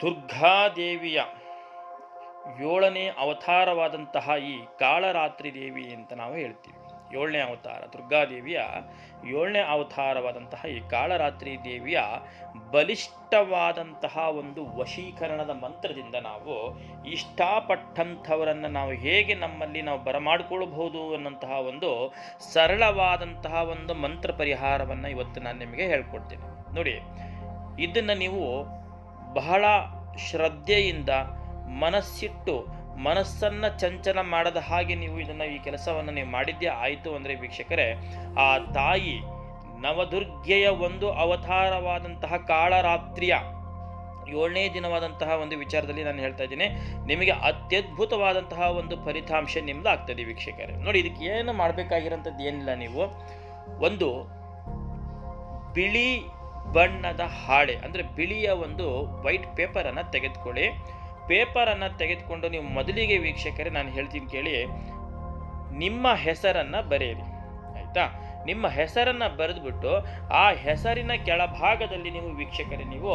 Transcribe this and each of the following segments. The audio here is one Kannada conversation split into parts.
ದುರ್ಗಾದೇವಿಯ ಏಳನೇ ಅವತಾರವಾದಂತಹ ಈ ಕಾಳರಾತ್ರಿ ದೇವಿ ಅಂತ ನಾವು ಹೇಳ್ತೀವಿ. ಏಳನೇ ಅವತಾರ, ದುರ್ಗಾದೇವಿಯ ಏಳನೇ ಅವತಾರವಾದಂತಹ ಈ ಕಾಳರಾತ್ರಿ ದೇವಿಯ ಬಲಿಷ್ಠವಾದಂತಹ ಒಂದು ವಶೀಕರಣದ ಮಂತ್ರದಿಂದ ನಾವು ಇಷ್ಟಪಟ್ಟಂಥವರನ್ನು ನಾವು ಹೇಗೆ ನಮ್ಮಲ್ಲಿ ನಾವು ಬರಮಾಡಿಕೊಳ್ಳಬಹುದು ಅನ್ನಂತಹ ಒಂದು ಸರಳವಾದಂತಹ ಒಂದು ಮಂತ್ರ ಪರಿಹಾರವನ್ನು ಇವತ್ತು ನಾನು ನಿಮಗೆ ಹೇಳ್ಕೊಡ್ತೀನಿ. ನೋಡಿ, ಇದನ್ನು ನೀವು ಬಹಳ ಶ್ರದ್ಧೆಯಿಂದ ಮನಸ್ಸಿಟ್ಟು ಮನಸ್ಸನ್ನು ಚಂಚಲ ಮಾಡದ ಹಾಗೆ ನೀವು ಇದನ್ನು ಈ ಕೆಲಸವನ್ನು ನೀವು ಮಾಡಿದ್ದೇ ಆಯಿತು ಅಂದರೆ ವೀಕ್ಷಕರೇ, ಆ ತಾಯಿ ನವದುರ್ಗೆಯ ಒಂದು ಅವತಾರವಾದಂತಹ ಕಾಳರಾತ್ರಿಯ ಏಳನೇ ದಿನವಾದಂತಹ ಒಂದು ವಿಚಾರದಲ್ಲಿ ನಾನು ಹೇಳ್ತಾ ಇದ್ದೀನಿ. ನಿಮಗೆ ಅತ್ಯದ್ಭುತವಾದಂತಹ ಒಂದು ಫಲಿತಾಂಶ ನಿಮ್ದು ಆಗ್ತದೆ ವೀಕ್ಷಕರೇ. ನೋಡಿ, ಇದಕ್ಕೆ ಏನು ಮಾಡಬೇಕಾಗಿರೋಂಥದ್ದು ಏನಿಲ್ಲ ನೀವು. ಒಂದು ಬಿಳಿ ಬಣ್ಣದ ಹಾಳೆ, ಅಂದರೆ ಬಿಳಿಯ ಒಂದು ವೈಟ್ ಪೇಪರನ್ನು ತೆಗೆದುಕೊಳ್ಳಿ. ಪೇಪರನ್ನು ತೆಗೆದುಕೊಂಡು ನೀವು ಮೊದಲಿಗೆ ವೀಕ್ಷಕರೇ, ನಾನು ಹೇಳ್ತೀನಿ ಕೇಳಿ, ನಿಮ್ಮ ಹೆಸರನ್ನು ಬರೆಯಿರಿ, ಆಯಿತಾ? ನಿಮ್ಮ ಹೆಸರನ್ನು ಬರೆದ್ಬಿಟ್ಟು, ಆ ಹೆಸರಿನ ಕೆಳಭಾಗದಲ್ಲಿ ನೀವು ವೀಕ್ಷಕರೇ, ನೀವು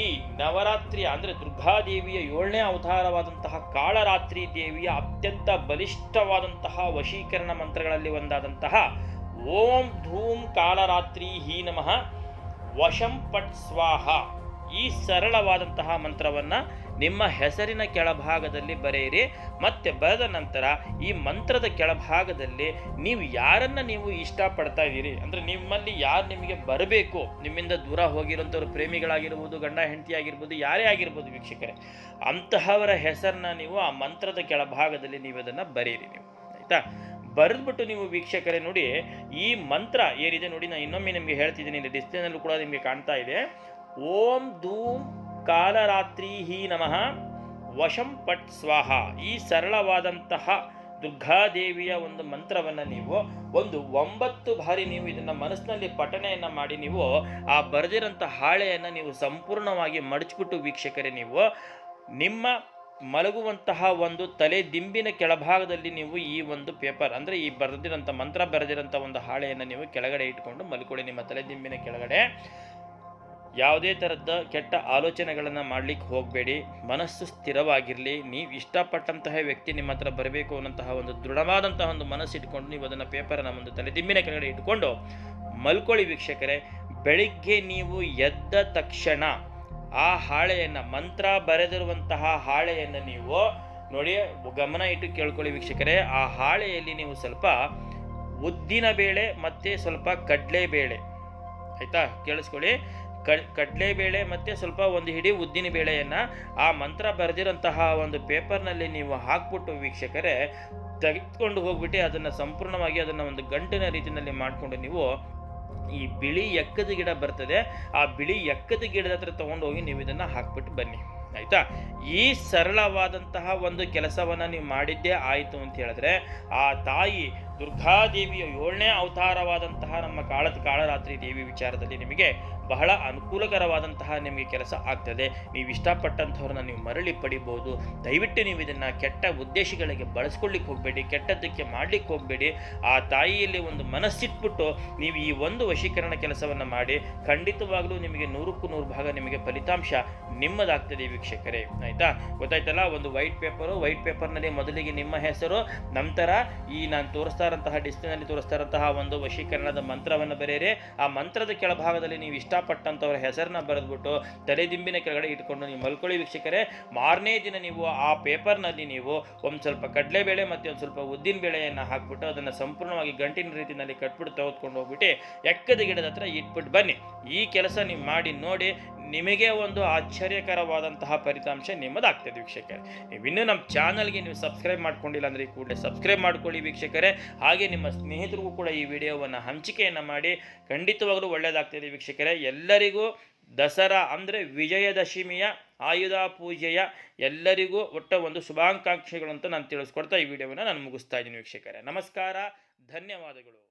ಈ ನವರಾತ್ರಿ, ಅಂದರೆ ದುರ್ಗಾದೇವಿಯ ಏಳನೇ ಅವತಾರವಾದಂತಹ ಕಾಳರಾತ್ರಿ ದೇವಿಯ ಅತ್ಯಂತ ಬಲಿಷ್ಠವಾದಂತಹ ವಶೀಕರಣ ಮಂತ್ರಗಳಲ್ಲಿ ಒಂದಾದಂತಹ ಓಂ ಧೂಂ ಕಾಳರಾತ್ರಿ ಹೀ ನಮಃ. ವಶಂ ಪಟ್ ಸ್ವಾಹ. ಈ ಸರಳವಾದಂತಹ ಮಂತ್ರವನ್ನು ನಿಮ್ಮ ಹೆಸರಿನ ಕೆಳಭಾಗದಲ್ಲಿ ಬರೆಯಿರಿ, ಮತ್ತೆ ಬರೆದ ನಂತರ ಈ ಮಂತ್ರದ ಕೆಳಭಾಗದಲ್ಲಿ ನೀವು ಯಾರನ್ನು ನೀವು ಇಷ್ಟಪಡ್ತಾ ಇದ್ದೀರಿ? ಅಂದರೆ ನಿಮ್ಮಲ್ಲಿ ಯಾರು ನಿಮಗೆ ಬರಬೇಕು? ನಿಮ್ಮಿಂದ ದೂರ ಹೋಗಿರೋಂಥವ್ರು ಪ್ರೇಮಿಗಳಾಗಿರ್ಬೋದು, ಗಂಡ ಹೆಂಡತಿ ಆಗಿರ್ಬೋದು ಯಾರೇ ಆಗಿರ್ಬೋದು ವೀಕ್ಷಕರೇ, ಅಂತಹವರ ಹೆಸರನ್ನ ನೀವು ಆ ಮಂತ್ರದ ಕೆಳಭಾಗದಲ್ಲಿ ನೀವು ಅದನ್ನು ಬರೆಯಿರಿ ನೀವು. ಆಯಿತಾ? ಬರೆದ್ಬಿಟ್ಟು ನೀವು ವೀಕ್ಷಕರೇ ನೋಡಿ, ಈ ಮಂತ್ರ ಏನಿದೆ ನೋಡಿ ನಾನು ಇನ್ನೊಮ್ಮೆ ನಿಮಗೆ ಹೇಳ್ತಿದ್ದೀನಿ, ಇಲ್ಲಿ ಡಿಸ್ಪ್ಲೇನಲ್ಲೂ ಕೂಡ ನಿಮಗೆ ಕಾಣ್ತಾ ಇದೆ. ಓಂ ಧೂಮ್ ಕಾಲರಾತ್ರಿ ಹಿ ನಮಃ, ವಶಂ ಪಟ್ ಸ್ವಾಹ. ಈ ಸರಳವಾದಂತಹ ದುರ್ಗಾದೇವಿಯ ಒಂದು ಮಂತ್ರವನ್ನು ನೀವು ಒಂದು ಒಂಬತ್ತು ಬಾರಿ ನೀವು ಇದನ್ನು ಮನಸ್ಸಿನಲ್ಲಿ ಪಠಣೆಯನ್ನು ಮಾಡಿ ನೀವು ಆ ಬರೆದಿರೋಂಥ ಹಾಳೆಯನ್ನು ನೀವು ಸಂಪೂರ್ಣವಾಗಿ ಮಡಚಿಬಿಟ್ಟು ವೀಕ್ಷಕರೇ ನೀವು ನಿಮ್ಮ ಮಲಗುವಂತಹ ಒಂದು ತಲೆ ದಿಂಬಿನ ಕೆಳಭಾಗದಲ್ಲಿ ನೀವು ಈ ಒಂದು ಪೇಪರ್, ಅಂದರೆ ಈ ಬರೆದಿರೋಂಥ ಮಂತ್ರ ಬರೆದಿರೋಂಥ ಒಂದು ಹಾಳೆಯನ್ನು ನೀವು ಕೆಳಗಡೆ ಇಟ್ಕೊಂಡು ಮಲ್ಕೊಳ್ಳಿ, ನಿಮ್ಮ ತಲೆ ದಿಂಬಿನ ಕೆಳಗಡೆ. ಯಾವುದೇ ಥರದ ಕೆಟ್ಟ ಆಲೋಚನೆಗಳನ್ನು ಮಾಡಲಿಕ್ಕೆ ಹೋಗಬೇಡಿ, ಮನಸ್ಸು ಸ್ಥಿರವಾಗಿರಲಿ. ನೀವು ಇಷ್ಟಪಟ್ಟಂತಹ ವ್ಯಕ್ತಿ ನಿಮ್ಮ ಹತ್ರ ಬರಬೇಕು ಅನ್ನೋಂತಹ ಒಂದು ದೃಢವಾದಂತಹ ಒಂದು ಮನಸ್ಸು ಇಟ್ಕೊಂಡು ನೀವು ಅದನ್ನು ಪೇಪರನ್ನು ಒಂದು ತಲೆ ದಿಂಬಿನ ಕೆಳಗಡೆ ಇಟ್ಕೊಂಡು ಮಲ್ಕೊಳ್ಳಿ ವೀಕ್ಷಕರೇ. ಬೆಳಿಗ್ಗೆ ನೀವು ಎದ್ದ ತಕ್ಷಣ ಆ ಹಾಳೆಯನ್ನು, ಮಂತ್ರ ಬರೆದಿರುವಂತಹ ಹಾಳೆಯನ್ನು ನೀವು ನೋಡಿ, ಗಮನ ಇಟ್ಟು ಕೇಳ್ಕೊಳ್ಳಿ ವೀಕ್ಷಕರೇ. ಆ ಹಾಳೆಯಲ್ಲಿ ನೀವು ಸ್ವಲ್ಪ ಉದ್ದಿನ ಬೇಳೆ ಮತ್ತು ಸ್ವಲ್ಪ ಕಡಲೆಬೇಳೆ ಆಯಿತಾ? ಕೇಳಿಸ್ಕೊಳ್ಳಿ. ಕಡಲೆಬೇಳೆ ಮತ್ತು ಸ್ವಲ್ಪ ಒಂದು ಹಿಡಿ ಉದ್ದಿನ ಬೇಳೆಯನ್ನು ಆ ಮಂತ್ರ ಬರೆದಿರೋಂತಹ ಒಂದು ಪೇಪರ್ನಲ್ಲಿ ನೀವು ಹಾಕ್ಬಿಟ್ಟು ವೀಕ್ಷಕರೇ ತೆಗೆದುಕೊಂಡು ಹೋಗ್ಬಿಟ್ಟು ಅದನ್ನು ಸಂಪೂರ್ಣವಾಗಿ ಅದನ್ನು ಒಂದು ಗಂಟಿನ ರೀತಿಯಲ್ಲಿ ಮಾಡಿಕೊಂಡು ನೀವು ಈ ಬಿಳಿ ಎಕ್ಕದ ಗಿಡ ಬರ್ತದೆ, ಆ ಬಿಳಿ ಎಕ್ಕದ ಗಿಡದ ಹತ್ರ ತೊಗೊಂಡೋಗಿ ನೀವು ಇದನ್ನು ಹಾಕ್ಬಿಟ್ಟು ಬನ್ನಿ. ಆಯಿತಾ? ಈ ಸರಳವಾದಂತಹ ಒಂದು ಕೆಲಸವನ್ನು ನೀವು ಮಾಡಿದ್ದೇ ಆಯಿತು ಅಂತ ಹೇಳಿದ್ರೆ, ಆ ತಾಯಿ ದುರ್ಗಾದೇವಿಯ ಏಳನೇ ಅವತಾರವಾದಂತಹ ನಮ್ಮ ಕಾಳದ ಕಾಳರಾತ್ರಿ ದೇವಿ ವಿಚಾರದಲ್ಲಿ ನಿಮಗೆ ಬಹಳ ಅನುಕೂಲಕರವಾದಂತಹ ನಿಮಗೆ ಕೆಲಸ ಆಗ್ತದೆ. ನೀವು ಇಷ್ಟಪಟ್ಟಂಥವ್ರನ್ನ ನೀವು ಮರಳಿ ಪಡಿಬೋದು. ದಯವಿಟ್ಟು ನೀವು ಇದನ್ನು ಕೆಟ್ಟ ಉದ್ದೇಶಗಳಿಗೆ ಬಳಸ್ಕೊಳ್ಳಿಕ್ಕೆ ಹೋಗಬೇಡಿ, ಕೆಟ್ಟದ್ದಕ್ಕೆ ಮಾಡಲಿಕ್ಕೆ ಹೋಗಬೇಡಿ. ಆ ತಾಯಿಯಲ್ಲಿ ಒಂದು ಮನಸ್ಸಿಟ್ಬಿಟ್ಟು ನೀವು ಈ ಒಂದು ವಶೀಕರಣ ಕೆಲಸವನ್ನು ಮಾಡಿ, ಖಂಡಿತವಾಗಲೂ ನಿಮಗೆ ನೂರಕ್ಕೂ ನೂರು ಭಾಗ ನಿಮಗೆ ಫಲಿತಾಂಶ ನಿಮ್ಮದಾಗ್ತದೆ ವೀಕ್ಷಕರೇ. ಆಯಿತಾ? ಗೊತ್ತಾಯ್ತಲ್ಲ? ಒಂದು ವೈಟ್ ಪೇಪರು, ವೈಟ್ ಪೇಪರ್ನಲ್ಲಿ ಮೊದಲಿಗೆ ನಿಮ್ಮ ಹೆಸರು, ನಂತರ ಈ ನಾನು ತೋರಿಸ್ತಾ ಇರೋಂತಹ ಡಿಸ್ಪ್ಲೇನಲ್ಲಿ ತೋರಿಸ್ತಾ ಒಂದು ವಶೀಕರಣದ ಮಂತ್ರವನ್ನು ಬರೆಯಿರಿ. ಆ ಮಂತ್ರದ ಕೆಳಭಾಗದಲ್ಲಿ ನೀವು ಇಷ್ಟಪಟ್ಟಂಥವ್ರ ಹೆಸರನ್ನ ಬರೆದ್ಬಿಟ್ಟು ತಲೆದಿಂಬಿನ ಕೆಳಗಡೆ ಇಟ್ಕೊಂಡು ನೀವು ಮಲ್ಕೊಳ್ಳಿ ವೀಕ್ಷಕರೇ. ಮಾರನೇ ದಿನ ನೀವು ಆ ಪೇಪರ್ನಲ್ಲಿ ನೀವು ಒಂದು ಸ್ವಲ್ಪ ಕಡಲೆಬೇಳೆ ಮತ್ತು ಒಂದು ಸ್ವಲ್ಪ ಉದ್ದಿನ ಬೇಳೆಯನ್ನು ಹಾಕ್ಬಿಟ್ಟು ಅದನ್ನು ಸಂಪೂರ್ಣವಾಗಿ ಗಂಟಿನ ರೀತಿಯಲ್ಲಿ ಕಟ್ಬಿಟ್ಟು ತೆಗೆದುಕೊಂಡು ಹೋಗ್ಬಿಟ್ಟು ಎಕ್ಕದ ಗಿಡದ ಹತ್ರ ಇಟ್ಬಿಟ್ಟು ಬನ್ನಿ. ಈ ಕೆಲಸ ನೀವು ಮಾಡಿ ನೋಡಿ ನಿಮಗೆ ಒಂದು ಆಶ್ಚರ್ಯಕರವಾದಂತಹ ಫಲಿತಾಂಶ ನಿಮ್ಮದಾಗ್ತದೆ ವೀಕ್ಷಕರೇ. ನೀವಿನ್ನೂ ನಮ್ಮ ಚಾನಲ್ಗೆ ನೀವು ಸಬ್ಸ್ಕ್ರೈಬ್ ಮಾಡ್ಕೊಂಡಿಲ್ಲ ಅಂದರೆ ಈ ಕೂಡಲೇ ಸಬ್ಸ್ಕ್ರೈಬ್ ಮಾಡ್ಕೊಳ್ಳಿ ವೀಕ್ಷಕರೇ. ಹಾಗೆ ನಿಮ್ಮ ಸ್ನೇಹಿತರಿಗೂ ಕೂಡ ಈ ವಿಡಿಯೋವನ್ನು ಹಂಚಿಕೆಯನ್ನು ಮಾಡಿ ಖಂಡಿತವಾಗಲೂ ಒಳ್ಳೆಯದಾಗ್ತದೆ ವೀಕ್ಷಕರೇ. ಎಲ್ಲರಿಗೂ ದಸರಾ ಅಂದರೆ ವಿಜಯದಶಮಿಯ ಆಯುಧ ಪೂಜೆಯ ಎಲ್ಲರಿಗೂ ಒಟ್ಟ ಒಂದು ಶುಭಾಕಾಂಕ್ಷೆಗಳು ಅಂತ ನಾನು ತಿಳಿಸ್ಕೊಡ್ತಾ ಈ ವಿಡಿಯೋವನ್ನು ನಾನು ಮುಗಿಸ್ತಾ ಇದ್ದೀನಿ ವೀಕ್ಷಕರೇ. ನಮಸ್ಕಾರ, ಧನ್ಯವಾದಗಳು.